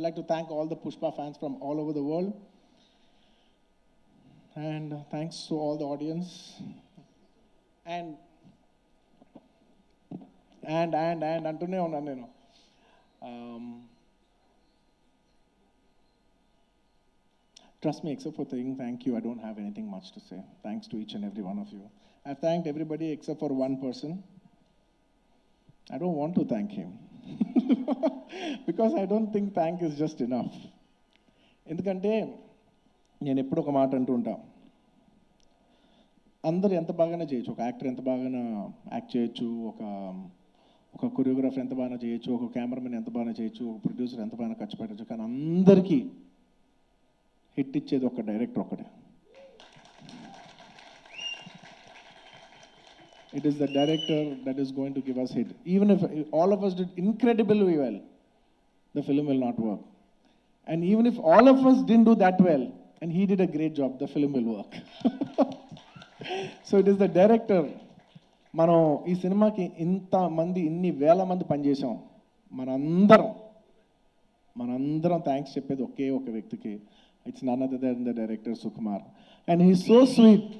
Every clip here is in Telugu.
I'd like to thank all the Pushpa fans from all over the world. And thanks to all the audience. And and and and ಅಂತನೇ um, Trust me, except for saying thank you, I don't have anything much to say. Thanks to each and every one of you. I've thanked everybody except for one person. I don't want to thank him. Because I don't think thank is just enough ఎందుకంటే నేను ఎప్పుడు ఒక మాట అంటూ ఉంటాను అందరు ఎంత బాగానే చేయొచ్చు. ఒక యాక్టర్ ఎంత బాగానే యాక్ట్ చేయొచ్చు. ఒక ఒక కొరియోగ్రాఫర్ ఎంత బాగా చేయొచ్చు. ఒక కెమెరామెన్ ఎంత బాగా చేయొచ్చు. ఒక ప్రొడ్యూసర్ ఎంత బాగా ఖర్చు పెట్టచ్చు. కానీ అందరికీ హిట్ ఇచ్చేది ఒక డైరెక్టర్ ఒకటే it is the director that is going to give us hit even if all of us did incredible well the film will not work. And even if all of us didn't do that well, and he did a great job, the film will work. So it is the director మనం ఈ సినిమాకి ఇంత మంది ఇన్ని వేల మంది పనిచేసాం మనందరం మనందరం థ్యాంక్స్ చెప్పేది ఒకే ఒక వ్యక్తికి. It's none other than the director Sukumar and he so sweet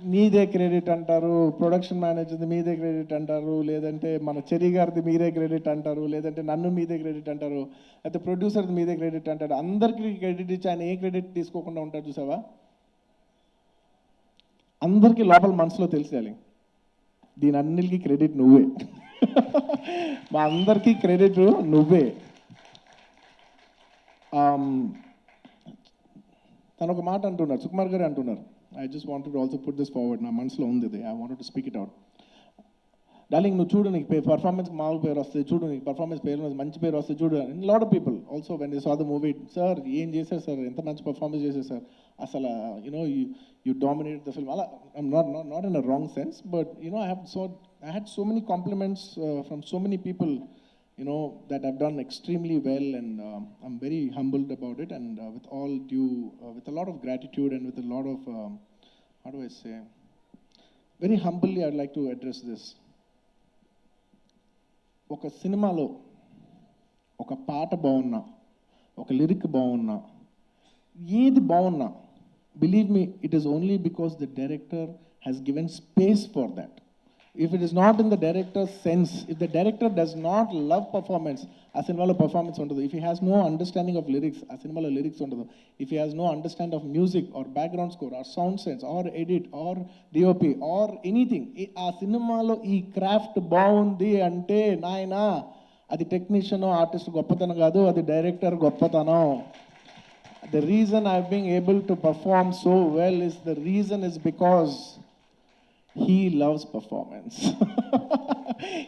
మీదే క్రెడిట్ అంటారు ప్రొడక్షన్ మేనేజర్ది మీదే క్రెడిట్ అంటారు లేదంటే మన చెరి గారిది మీరే క్రెడిట్ అంటారు లేదంటే నన్ను మీదే క్రెడిట్ అంటారు అయితే ప్రొడ్యూసర్ది మీదే క్రెడిట్ అంటారు అందరికీ క్రెడిట్ ఇచ్చి ఆయన ఏ క్రెడిట్ తీసుకోకుండా ఉంటారు చూసావా? అందరికీ లోపల మనసులో తెలిసేయాలి. దీని అన్నిటికీ క్రెడిట్ నువ్వే. మా అందరికీ క్రెడిట్ నువ్వే. తను ఒక మాట అంటున్నారు సుకుమార్ గారు అంటున్నారు. I just wanted also put this forward నా మనసులో ఉంది ఇది. I wanted to speak it out darling నువ్వు చూడు నీకు పర్ఫార్మెన్స్ మామూలు పేరు వస్తుంది. చూడు నీకు పర్ఫార్మెన్స్ పేరు మంచి పేరు వస్తుంది. చూడు. Lot of people also when they saw the movie sir ఏం చేశారు సార్ ఎంత మంచి పర్ఫార్మెన్స్ చేశారు సార్ అసలు you know you you dominate the film అలా not not not in a wrong sense but you know I have so I had so many compliments from so many people you know that I've done extremely well, and um, I'm very humbled about it. And uh, with all due, uh, with a lot of gratitude and with a lot of, um, how do I say, very humbly, I'd like to address this. ఒక సినిమాలో ఒక పాట బాగున్నా ఒక లిరిక్ బాగున్నా ఏది బాగున్నా believe me it is only because the director has given space for that if it is not in the director sense, if the director does not love performance, ఆ సినిమాలో పర్ఫార్మెన్స్ ఉండదు if he has no understanding of lyrics ఆ సినిమాలో లిరిక్స్ ఉండదు. If he has no understand of music or background score or sound sense or edit or DOP or anything ఆ సినిమాలో ఈ క్రాఫ్ట్ బాగుంది అంటే నాయన అది టెక్నీషియన్ ఆర్టిస్ట్ గొప్పతనం కాదు అది డైరెక్టర్ గొప్పతనం. The reason I've been able to perform so well is the reason is because He loves performance.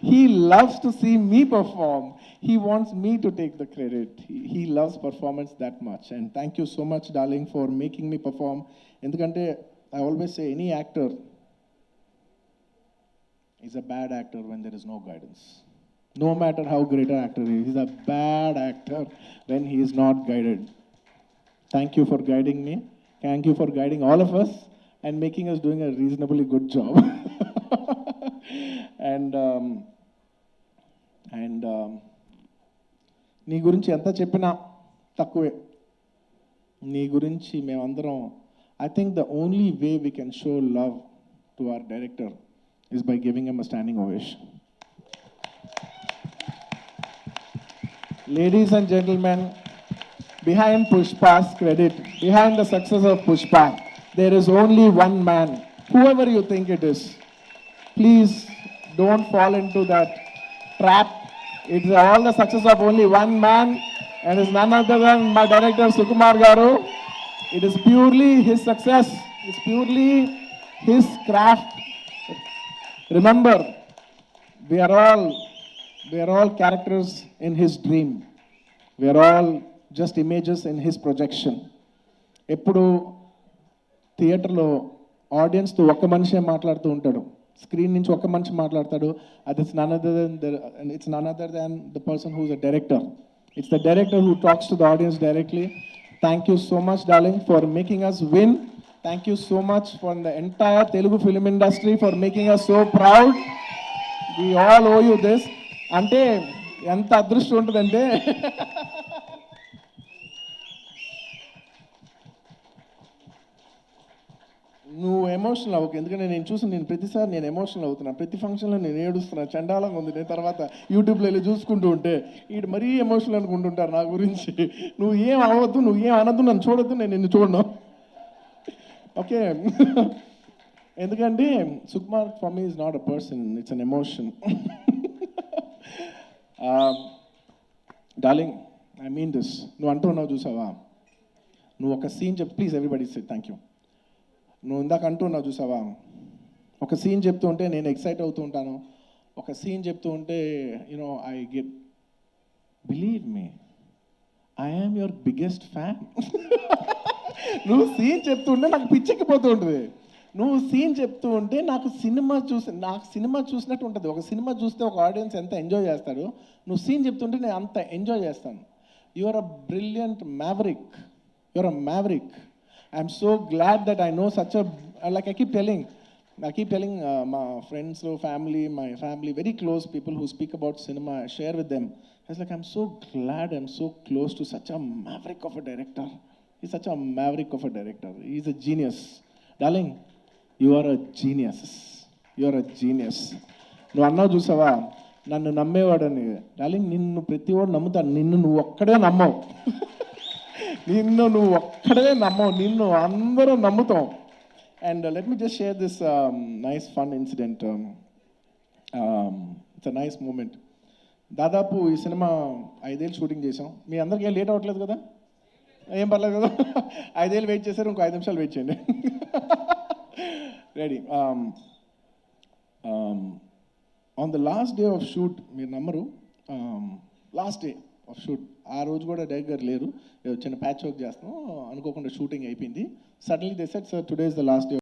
he loves to see me perform. He wants me to take the credit. He, he loves performance that much. And thank you so much, darling, for making me perform. In the country, I always say any actor is a bad actor when there is no guidance. No matter how great an actor he is, he's a bad actor when he is not guided. Thank you for guiding me. Thank you for guiding all of us. And making us doing a reasonably good job. and um, and నీ గురించి ఎంత చెప్పినా తక్కువే నీ గురించి మేమందరం I think the only way we can show love to our director is by giving him a standing ovation Ladies and gentlemen, behind Pushpa's credit, behind the success of Pushpa, there is only one man, whoever you think it is. Please don't fall into that trap. It's all the success of only one man, and it's none other than my director Sukumar Garu. It is purely his success, it's purely his craft. Remember, we are all we are all characters in his dream. We are all just images in his projection. ఎప్పుడు థియేటర్లో ఆడియన్స్తో ఒక్క మనిషే మాట్లాడుతూ ఉంటాడు. స్క్రీన్ నుంచి ఒక్క మనిషి మాట్లాడతాడు. అది it's none other than it's none other than the person who's a director. It's the director who talks to the audience directly. Thank you so much darling for making us win thank you so much for the entire Telugu film industry for making us so proud we all owe you this అంటే ఎంత అదృష్టం ఉంటుందంటే నువ్వు ఎమోషనల్ అవ్వకు. ఎందుకంటే నేను చూసి నేను ప్రతిసారి నేను ఎమోషనల్ అవుతున్నా. ప్రతి ఫంక్షన్లో నేను ఏడుస్తున్నా. చండాలంగా ఉంది. నేను తర్వాత యూట్యూబ్లో వెళ్ళి చూసుకుంటూ ఉంటే వీడు మరీ ఎమోషనల్ అనుకుంటుంటారు నా గురించి. నువ్వు ఏం అవ్వద్దు నువ్వు ఏం అనద్దు నన్ను చూడద్దు నేను నిన్ను చూడను. ఓకే. ఎందుకంటే Sukumar for me is not a person it's an emotion darling I mean this నువ్వు అంటున్నావు చూసావా? నువ్వు ఒక సీన్ చెప్ please everybody say thank you నువ్వు ఇందాక అంటున్నావు చూసావా? ఒక సీన్ చెప్తూ ఉంటే నేను ఎక్సైట్ అవుతూ ఉంటాను. ఒక సీన్ చెప్తూ ఉంటే you know I get believe me I your biggest fan నువ్వు సీన్ చెప్తుంటే నాకు పిచ్చెక్కిపోతూ ఉంటుంది. నువ్వు సీన్ చెప్తూ ఉంటే నాకు సినిమా చూసి నాకు సినిమా చూసినట్టు ఉంటుంది. ఒక సినిమా చూస్తే ఒక ఆడియన్స్ ఎంత ఎంజాయ్ చేస్తాడు? నువ్వు సీన్ చెప్తుంటే నేను అంత ఎంజాయ్ చేస్తాను. You are a brilliant maverick you are a maverick I'm so glad that I know such like I keep telling I keep telling మా friends family my family very close people who speak about cinema share with them eyes like I'm so glad I'm so close to such a maverick of a director ఈ such a maverick of a director is a genius darling you are a genius you are a genius నువ్వు అన్నావు చూసావా? నన్ను నమ్మేవాడు అని డార్లింగ్ నిన్ను ప్రతి వాడు నమ్ముతాను నిన్ను నువ్వు ఒక్కడే నమ్మవు. నిన్ను నువ్వు ఒక్కడే నమ్మవు నిన్ను అందరూ నమ్ముతాం. And let me just share this nice fun incident it's a nice moment దాదాపు ఈ సినిమా ఐదేళ్ళు షూటింగ్ చేసాం మీ అందరికీ ఏం లేట్ అవ్వట్లేదు కదా? ఏం పర్లేదు కదా? ఐదేళ్ళు వెయిట్ చేశారు ఇంకో ఐదు నిమిషాలు వెయిట్ చేయండి. Ready on the last day of shoot మీరు నమ్మరు లాస్ట్ డే ఆఫ్ షూట్ ఆ రోజు కూడా డైరెక్ట్ గారు లేరు చిన్న ప్యాచ్ వర్క్ చేస్తాం అనుకోకుండా షూటింగ్ అయిపోయింది. Suddenly they said sir today is the last day